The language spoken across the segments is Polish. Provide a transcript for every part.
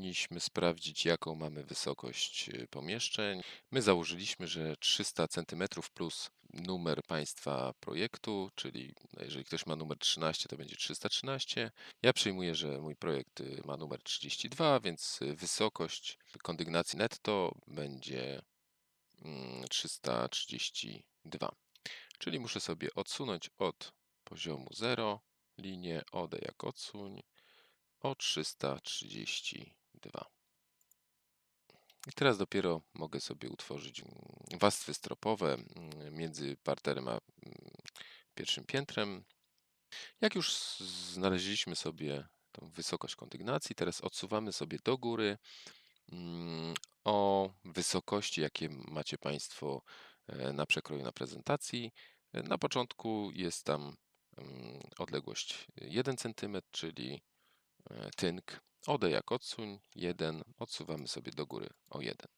powinniśmy sprawdzić, jaką mamy wysokość y, pomieszczeń. My założyliśmy, że 300 cm plus numer państwa projektu, czyli no, jeżeli ktoś ma numer 13, to będzie 313. Ja przyjmuję, że mój projekt y, ma numer 32, więc y, wysokość kondygnacji netto będzie mm, 332. Czyli muszę sobie odsunąć od poziomu 0 linię OD jak odsuń o 332. I teraz dopiero mogę sobie utworzyć mm, warstwy stropowe mm, między parterem a mm, pierwszym piętrem. Jak już znaleźliśmy sobie tą wysokość kondygnacji, teraz odsuwamy sobie do góry o wysokości, jakie macie Państwo e, na przekroju na prezentacji. Na początku jest tam odległość 1 cm, czyli e, tynk. Ode jak odsuń 1, odsuwamy sobie do góry o 1.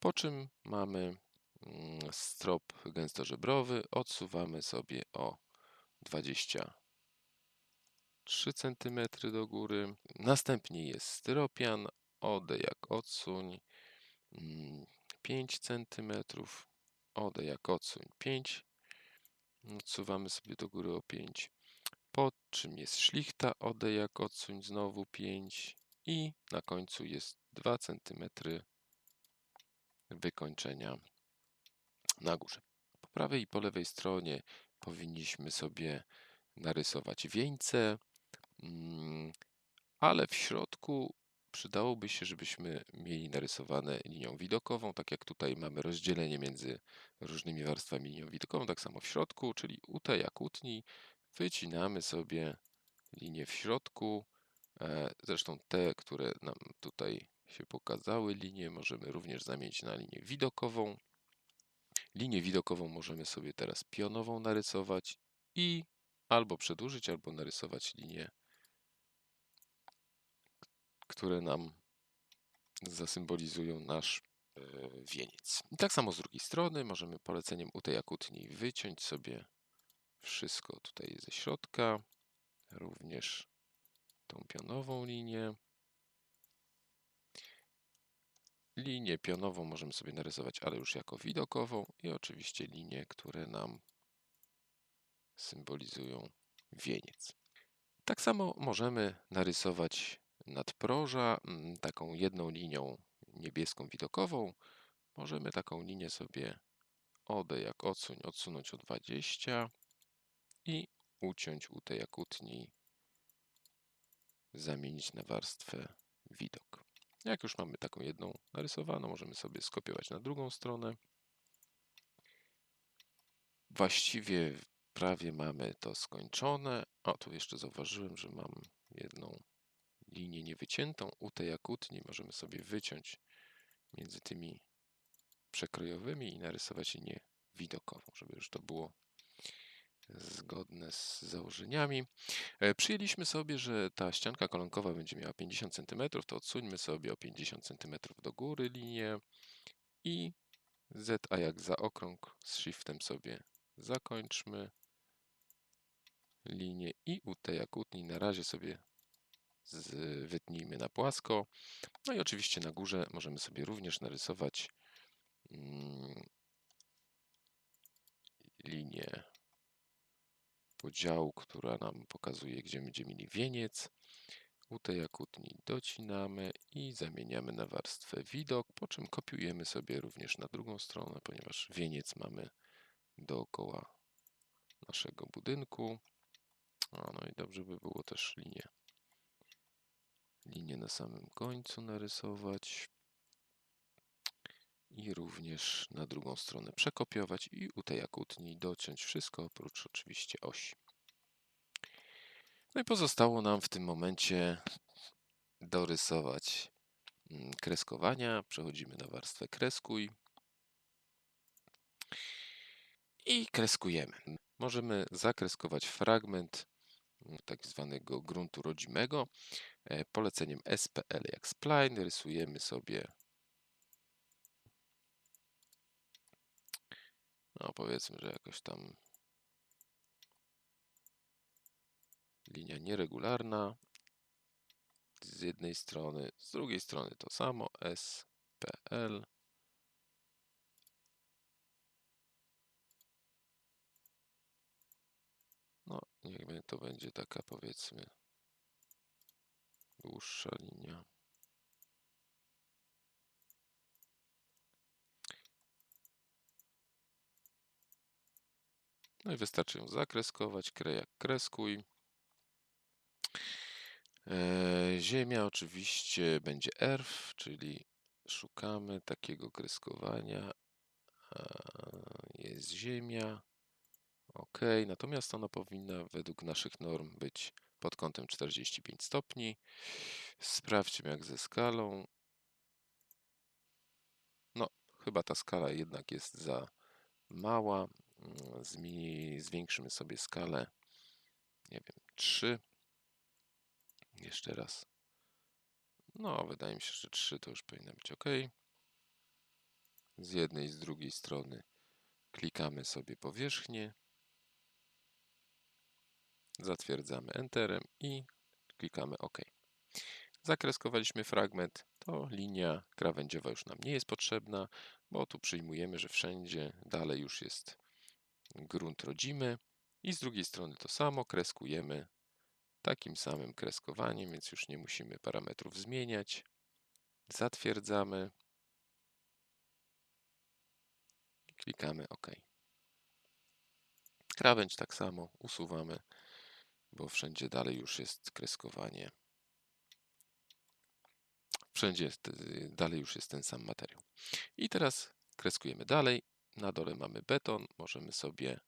Po czym mamy mm, strop gęstożebrowy, odsuwamy sobie o 23 cm do góry. Następnie jest styropian, ode jak odsuń 5 cm, ode jak odsuń 5 Odsuwamy sobie do góry o 5. Po czym jest szlichta, ode jak odsuń znowu 5 i na końcu jest 2 cm wykończenia na górze. Po prawej i po lewej stronie powinniśmy sobie narysować wieńce, mm, ale w środku przydałoby się, żebyśmy mieli narysowane linią widokową, tak jak tutaj mamy rozdzielenie między różnymi warstwami linią widokową, tak samo w środku, czyli u tej jak utnij, wycinamy sobie linię w środku. E, zresztą te, które nam tutaj się pokazały, linie możemy również zamienić na linię widokową. Linię widokową możemy sobie teraz pionową narysować i albo przedłużyć, albo narysować linię które nam zasymbolizują nasz e, wieniec. I tak samo z drugiej strony możemy poleceniem u tej akutni wyciąć sobie wszystko tutaj ze środka, również tą pionową linię. Linię pionową możemy sobie narysować, ale już jako widokową i oczywiście linie, które nam symbolizują wieniec. Tak samo możemy narysować nadproża mm, taką jedną linią niebieską widokową. Możemy taką linię sobie jak odsuń, odsunąć o 20 i uciąć u tej jakutni, zamienić na warstwę widok. Jak już mamy taką jedną narysowaną, możemy sobie skopiować na drugą stronę. Właściwie prawie mamy to skończone. O, tu jeszcze zauważyłem, że mam jedną linię niewyciętą, u tej akutni możemy sobie wyciąć między tymi przekrojowymi i narysować linię widokową, żeby już to było zgodne z założeniami. E, przyjęliśmy sobie, że ta ścianka kolonkowa będzie miała 50 cm, to odsuńmy sobie o 50 cm do góry linię i Z, a jak za okrąg z shiftem sobie zakończmy linię i u tej akutni na razie sobie wytnijmy na płasko. No i oczywiście na górze możemy sobie również narysować mm, linię podziału, która nam pokazuje, gdzie będziemy mieli wieniec. U tej akutni docinamy i zamieniamy na warstwę widok, po czym kopiujemy sobie również na drugą stronę, ponieważ wieniec mamy dookoła naszego budynku. no i dobrze by było też linię linię na samym końcu narysować i również na drugą stronę przekopiować i u tej akutni dociąć wszystko oprócz oczywiście osi. No i pozostało nam w tym momencie dorysować mm, kreskowania. Przechodzimy na warstwę kreskuj i kreskujemy. Możemy zakreskować fragment mm, tak zwanego gruntu rodzimego. E, poleceniem SPL jak spline rysujemy sobie no powiedzmy, że jakoś tam linia nieregularna z jednej strony, z drugiej strony to samo, SPL. No, niech to będzie taka powiedzmy dłuższa linia. No i wystarczy ją zakreskować, krejak kreskuj. E, ziemia oczywiście będzie ERF, czyli szukamy takiego kreskowania. Jest ziemia. OK, natomiast ona powinna według naszych norm być pod kątem 45 stopni. Sprawdźmy jak ze skalą. No, chyba ta skala jednak jest za mała. Zwiększymy sobie skalę, nie wiem, 3. Jeszcze raz. No, wydaje mi się, że 3 to już powinno być OK. Z jednej i z drugiej strony klikamy sobie powierzchnię. Zatwierdzamy Enterem i klikamy OK. Zakreskowaliśmy fragment, to linia krawędziowa już nam nie jest potrzebna, bo tu przyjmujemy, że wszędzie dalej już jest grunt rodzimy i z drugiej strony to samo, kreskujemy takim samym kreskowaniem, więc już nie musimy parametrów zmieniać. Zatwierdzamy klikamy OK. Krawędź tak samo usuwamy, bo wszędzie dalej już jest kreskowanie. Wszędzie dalej już jest ten sam materiał. I teraz kreskujemy dalej na dole mamy beton, możemy sobie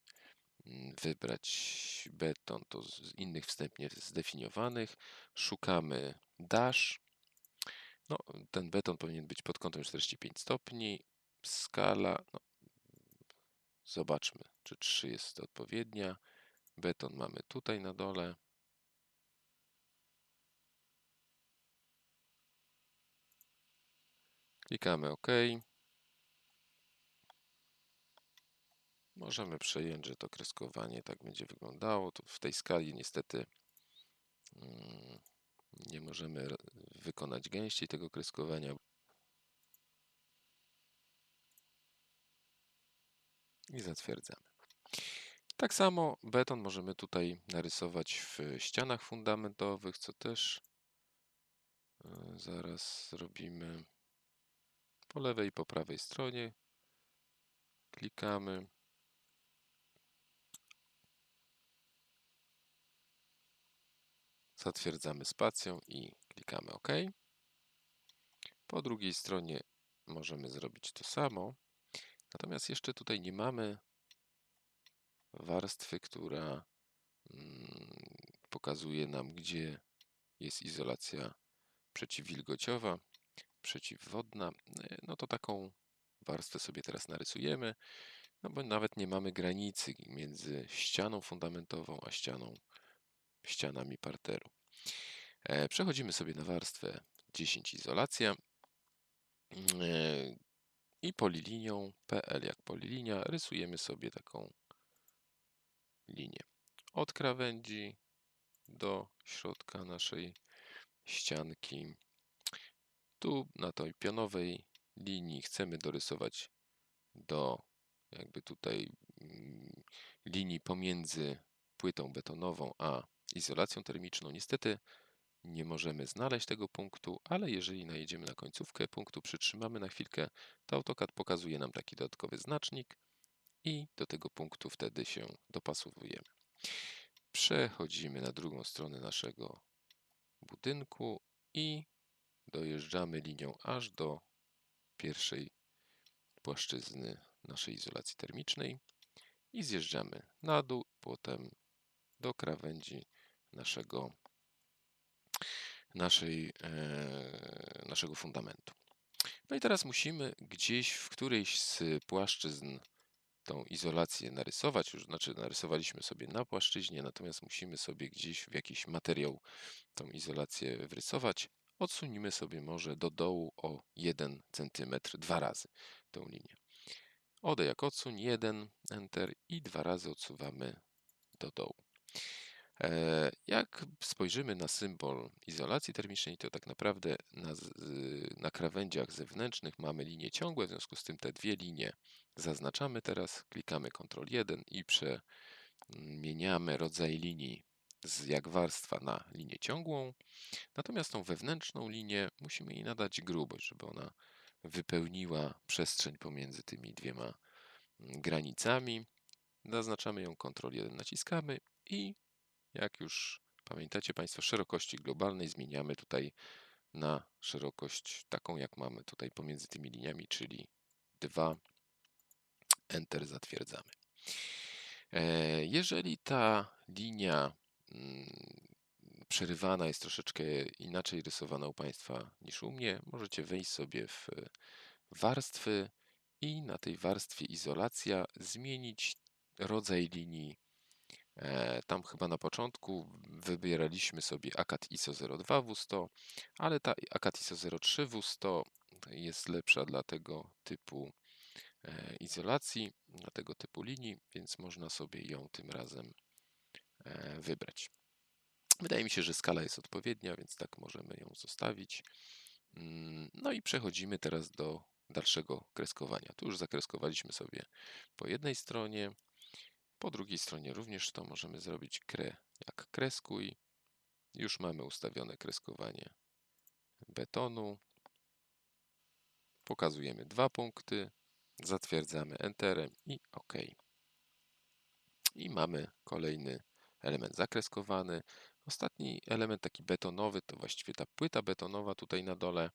mm, wybrać beton, to z innych wstępnie zdefiniowanych. Szukamy dash. No, ten beton powinien być pod kątem 45 stopni. Skala, no, zobaczmy, czy 3 jest odpowiednia. Beton mamy tutaj na dole. Klikamy OK. Możemy przejąć, że to kreskowanie tak będzie wyglądało. W tej skali niestety mm, nie możemy wykonać gęściej tego kreskowania. I zatwierdzamy. Tak samo beton możemy tutaj narysować w ścianach fundamentowych, co też e, zaraz zrobimy po lewej i po prawej stronie. Klikamy. Zatwierdzamy spacją i klikamy OK. Po drugiej stronie możemy zrobić to samo. Natomiast jeszcze tutaj nie mamy warstwy, która mm, pokazuje nam, gdzie jest izolacja przeciwwilgociowa, przeciwwodna. No to taką warstwę sobie teraz narysujemy, no bo nawet nie mamy granicy między ścianą fundamentową a ścianą ścianami parteru. E, przechodzimy sobie na warstwę 10 izolacja e, i polilinią PL jak polilinia rysujemy sobie taką linię od krawędzi do środka naszej ścianki. Tu na tej pionowej linii chcemy dorysować do jakby tutaj mm, linii pomiędzy płytą betonową a izolacją termiczną. Niestety nie możemy znaleźć tego punktu, ale jeżeli najedziemy na końcówkę punktu, przytrzymamy na chwilkę, to AutoCAD pokazuje nam taki dodatkowy znacznik i do tego punktu wtedy się dopasowujemy. Przechodzimy na drugą stronę naszego budynku i dojeżdżamy linią aż do pierwszej płaszczyzny naszej izolacji termicznej i zjeżdżamy na dół, potem do krawędzi naszego, naszej, e, naszego fundamentu. No i teraz musimy gdzieś w którejś z płaszczyzn tą izolację narysować, już znaczy narysowaliśmy sobie na płaszczyźnie, natomiast musimy sobie gdzieś w jakiś materiał tą izolację wrysować. Odsunimy sobie może do dołu o 1 cm dwa razy tą linię. Ode jak odsuń 1, Enter i dwa razy odsuwamy do dołu. E, Jak spojrzymy na symbol izolacji termicznej, to tak naprawdę na, na krawędziach zewnętrznych mamy linie ciągłe, w związku z tym te dwie linie zaznaczamy teraz, klikamy Ctrl 1 i przemieniamy rodzaj linii z jak warstwa na linię ciągłą. Natomiast tą wewnętrzną linię musimy jej nadać grubość, żeby ona wypełniła przestrzeń pomiędzy tymi dwiema mm, granicami. Zaznaczamy ją Ctrl 1, naciskamy i jak już pamiętacie Państwo, szerokości globalnej zmieniamy tutaj na szerokość taką, jak mamy tutaj pomiędzy tymi liniami, czyli 2. Enter zatwierdzamy. E, Jeżeli ta linia mm, przerywana jest troszeczkę inaczej rysowana u Państwa niż u mnie, możecie wejść sobie w warstwy i na tej warstwie izolacja zmienić rodzaj linii. E, Tam chyba na początku wybieraliśmy sobie ACAT ISO 02 W100, ale ta ACAT ISO 03 W100 jest lepsza dla tego typu e, izolacji, dla tego typu linii, więc można sobie ją tym razem e, wybrać. Wydaje mi się, że skala jest odpowiednia, więc tak możemy ją zostawić. Mm, No i przechodzimy teraz do dalszego kreskowania. Tu już zakreskowaliśmy sobie po jednej stronie, po drugiej stronie również to możemy zrobić kre jak kreskuj. Już mamy ustawione kreskowanie betonu. Pokazujemy dwa punkty, zatwierdzamy Enterem i OK. I mamy kolejny element zakreskowany. Ostatni element taki betonowy to właściwie ta płyta betonowa tutaj na dole.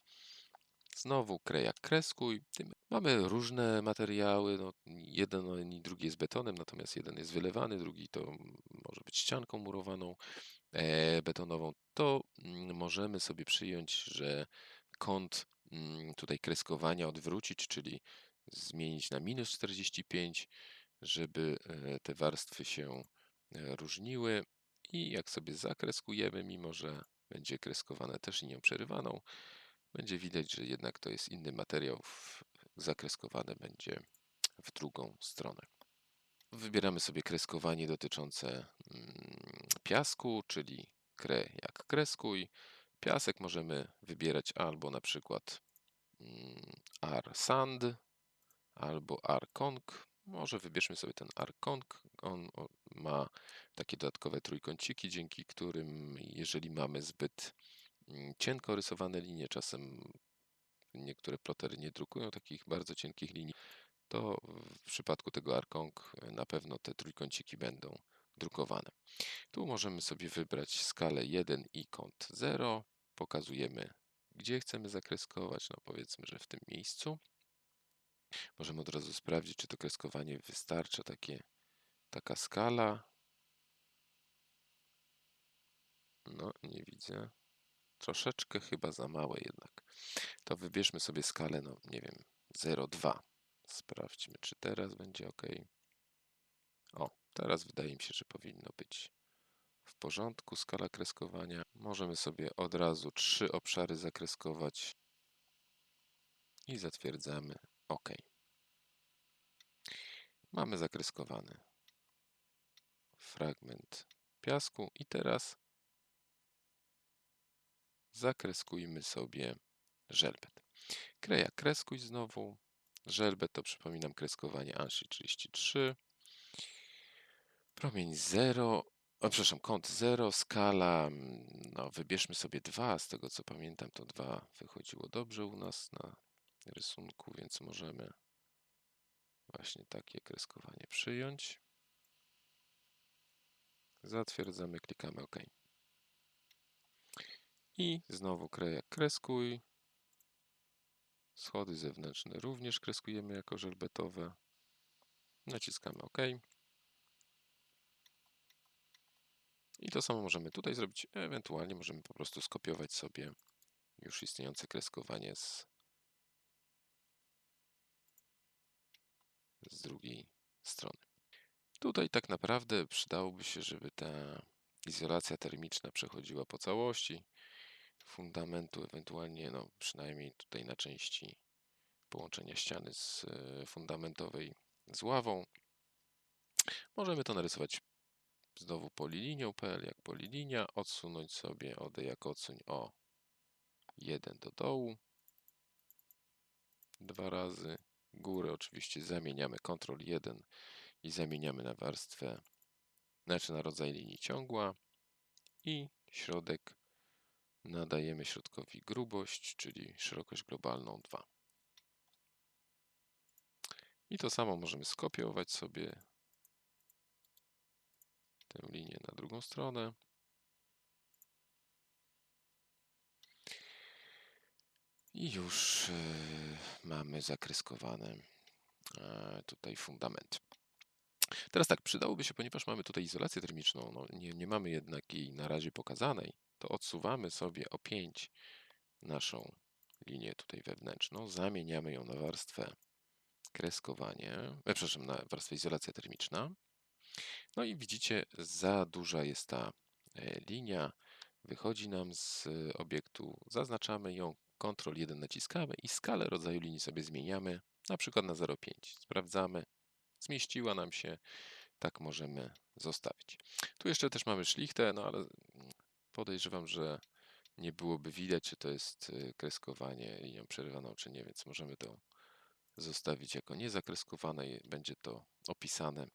Znowu krejak kreskuj. Tym Mamy różne materiały. No, jeden i drugi jest betonem, natomiast jeden jest wylewany, drugi to może być ścianką murowaną e, betonową. To mm, możemy sobie przyjąć, że kąt mm, tutaj kreskowania odwrócić, czyli zmienić na minus 45, żeby e, te warstwy się e, różniły. I jak sobie zakreskujemy, mimo że będzie kreskowane też linią przerywaną, będzie widać, że jednak to jest inny materiał, w- zakreskowane będzie w drugą stronę. Wybieramy sobie kreskowanie dotyczące mm, piasku, czyli kre jak kreskuj. Piasek możemy wybierać albo na przykład mm, R sand, albo R kong. Może wybierzmy sobie ten R kong. On ma takie dodatkowe trójkąciki, dzięki którym jeżeli mamy zbyt mm, cienko rysowane linie, czasem niektóre plotery nie drukują takich bardzo cienkich linii, to w przypadku tego Arkong na pewno te trójkąciki będą drukowane. Tu możemy sobie wybrać skalę 1 i kąt 0. Pokazujemy, gdzie chcemy zakreskować. No powiedzmy, że w tym miejscu. Możemy od razu sprawdzić, czy to kreskowanie wystarcza, takie, taka skala. No, nie widzę. Troszeczkę chyba za małe jednak. To wybierzmy sobie skalę, no nie wiem, 0,2. Sprawdźmy, czy teraz będzie ok. O, teraz wydaje mi się, że powinno być w porządku skala kreskowania. Możemy sobie od razu trzy obszary zakreskować i zatwierdzamy OK. Mamy zakreskowany fragment piasku i teraz zakreskujmy sobie żelbet. Kreja kreskuj znowu. Żelbet to przypominam kreskowanie ANSI 33. Promień 0, o, przepraszam, kąt 0, skala, mm, no wybierzmy sobie 2, z tego co pamiętam to 2 wychodziło dobrze u nas na rysunku, więc możemy właśnie takie kreskowanie przyjąć. Zatwierdzamy, klikamy OK. I znowu krejak kreskuj. Schody zewnętrzne również kreskujemy jako żelbetowe. Naciskamy OK. I to samo możemy tutaj zrobić. Ewentualnie możemy po prostu skopiować sobie już istniejące kreskowanie z, z drugiej strony. Tutaj tak naprawdę przydałoby się, żeby ta izolacja termiczna przechodziła po całości fundamentu, ewentualnie no, przynajmniej tutaj na części połączenia ściany z e, fundamentowej z ławą. Możemy to narysować Znowu polilinią.pl jak polilinia. Odsunąć sobie OD jak odsuń o 1 do dołu. Dwa razy. Górę oczywiście zamieniamy Ctrl 1 i zamieniamy na warstwę, znaczy na rodzaj linii ciągła. I środek nadajemy środkowi grubość, czyli szerokość globalną 2. I to samo możemy skopiować sobie tę linię na drugą stronę. I już e, mamy zakreskowane tutaj fundament. Teraz tak, przydałoby się, ponieważ mamy tutaj izolację termiczną, no nie, nie mamy jednak jej na razie pokazanej, to odsuwamy sobie o 5 naszą linię tutaj wewnętrzną, zamieniamy ją na warstwę kreskowanie, e, przepraszam, na warstwę izolacja termiczna. No i widzicie, za duża jest ta e, linia, wychodzi nam z obiektu, zaznaczamy ją, Ctrl 1 naciskamy i skalę rodzaju linii sobie zmieniamy, na przykład na 0,5. Sprawdzamy, zmieściła nam się, tak możemy zostawić. Tu jeszcze też mamy szlichtę, no ale podejrzewam, że nie byłoby widać, czy to jest e, kreskowanie linią przerywaną, czy nie, więc możemy to zostawić jako niezakreskowane i będzie to opisane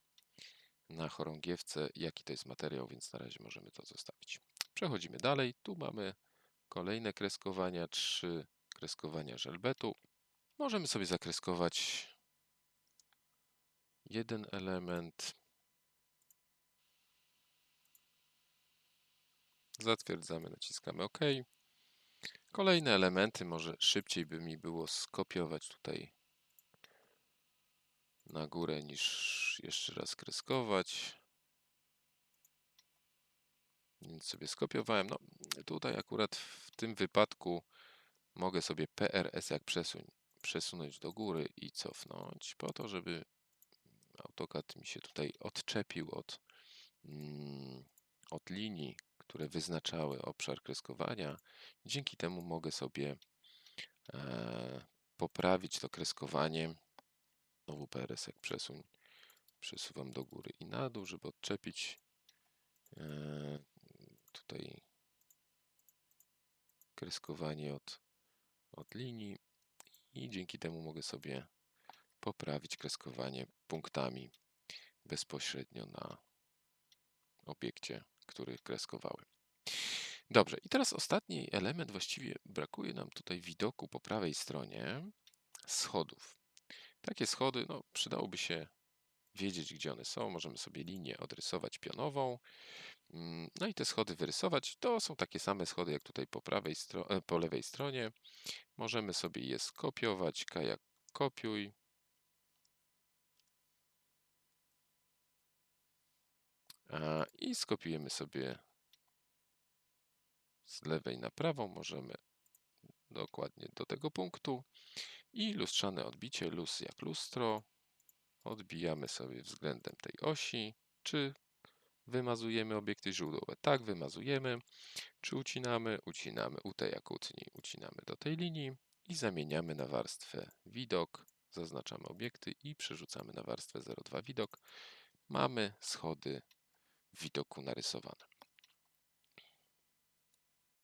na chorągiewce, jaki to jest materiał, więc na razie możemy to zostawić. Przechodzimy dalej. Tu mamy kolejne kreskowania, trzy kreskowania żelbetu. Możemy sobie zakreskować jeden element. Zatwierdzamy, naciskamy OK. Kolejne elementy, może szybciej by mi było skopiować tutaj na górę niż jeszcze raz kreskować. Więc sobie skopiowałem. No, tutaj akurat w tym wypadku mogę sobie PRS jak przesuń, przesunąć do góry i cofnąć po to, żeby AutoCAD mi się tutaj odczepił od, mm, od linii, które wyznaczały obszar kreskowania. Dzięki temu mogę sobie e, poprawić to kreskowanie Znowu PRS jak przesuń. Przesuwam do góry i na dół, żeby odczepić e, tutaj kreskowanie od, od linii i dzięki temu mogę sobie poprawić kreskowanie punktami bezpośrednio na obiekcie, który kreskowałem. Dobrze, i teraz ostatni element, właściwie brakuje nam tutaj widoku po prawej stronie schodów. Takie schody, no, przydałoby się wiedzieć, gdzie one są. Możemy sobie linię odrysować pionową. Mm, no i te schody wyrysować. To są takie same schody, jak tutaj po, prawej e, po lewej stronie. Możemy sobie je skopiować. Kajak kopiuj. I skopiujemy sobie z lewej na prawą. Możemy dokładnie do tego punktu. I lustrzane odbicie, luz jak lustro. Odbijamy sobie względem tej osi. Czy wymazujemy obiekty źródłowe? Tak, wymazujemy. Czy ucinamy? Ucinamy. UT jak utnij. Ucinamy do tej linii i zamieniamy na warstwę widok. Zaznaczamy obiekty i przerzucamy na warstwę 02 widok. Mamy schody widoku narysowane.